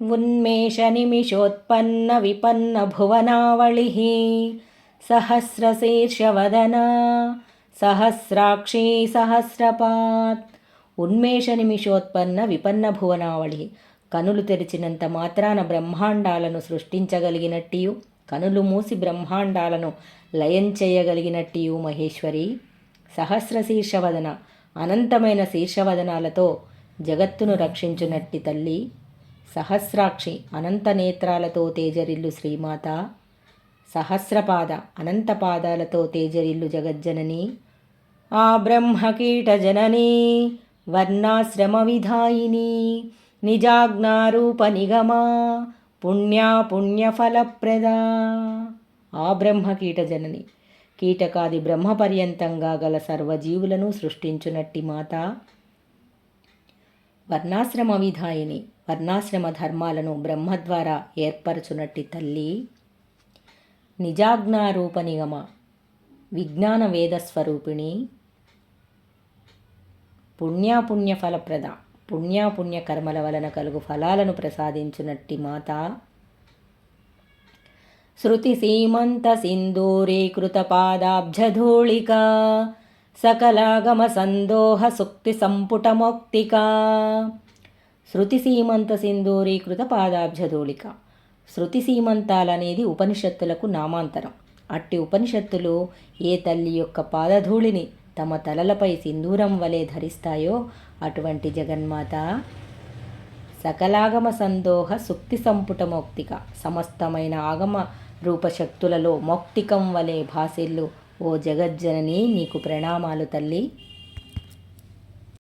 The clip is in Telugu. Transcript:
ఉన్మేషనిమిషోత్పన్న విపన్న భువనావళి సహస్రశీర్షవదనా సహస్రాక్షీ సహస్రపాత్ ఉన్మేష నిమిషోత్పన్న విపన్న భువనావళి కనులు తెరిచినంత మాత్రాన బ్రహ్మాండాలను సృష్టించగలిగినట్టియు కనులు మూసి బ్రహ్మాండాలను లయం చేయగలిగినట్టియు మహేశ్వరి. సహస్ర శీర్షవదన అనంతమైన శీర్షవదనాలతో జగత్తును రక్షించునట్టి తల్లి. సహస్రాక్షి అనంత నేత్రాలతో తేజరిల్లు శ్రీమాత సహస్రపాద అనంత పాదాలతో తేజరిల్లు జగజ్జనని ఆ బ్రహ్మకీట జననీ వర్ణాశ్రమ విధాయిని నిజాజ్ఞారూప నిగమా పుణ్యా పుణ్యఫలప్రదా ఆ బ్రహ్మకీట జనని కీటకాది బ్రహ్మపర్యంతంగా గల సర్వజీవులను సృష్టించునట్టి మాత వర్ణాశ్రమ విధాయిని వర్ణాశ్రమ ధర్మాలను బ్రహ్మ ద్వారా ఏర్పరచునట్టి తల్లి నిజాజ్ఞారూప నిగమ విజ్ఞాన వేదస్వరూపిణి పుణ్యాపుణ్య ఫలప్రద పుణ్యాపుణ్య కర్మల వలన కలుగు ఫలాలను ప్రసాదించునట్టి మాత శృతి సీమంత సింధూరీకృత పాదాబ్జధూళికా సకలాగమ సందోహ సుక్తి సంపుటమోక్తికా శృతి సీమంత సింధూరీకృత పాదాబ్జధూళిక శృతి సీమంతాలనేది ఉపనిషత్తులకు నామాంతరం. అట్టి ఉపనిషత్తులు ఏ తల్లి యొక్క పాదధూళిని తమ తలలపై సింధూరం వలె ధరిస్తాయో అటువంటి జగన్మాత సకలాగమ సందోహ సుక్తి సంపుట మౌక్తిక సమస్తమైన ఆగమ రూపశక్తులలో మౌక్తికం వలె భాసిల్లు ఓ జగజ్జనని నీకు ప్రణామాలు తల్లి.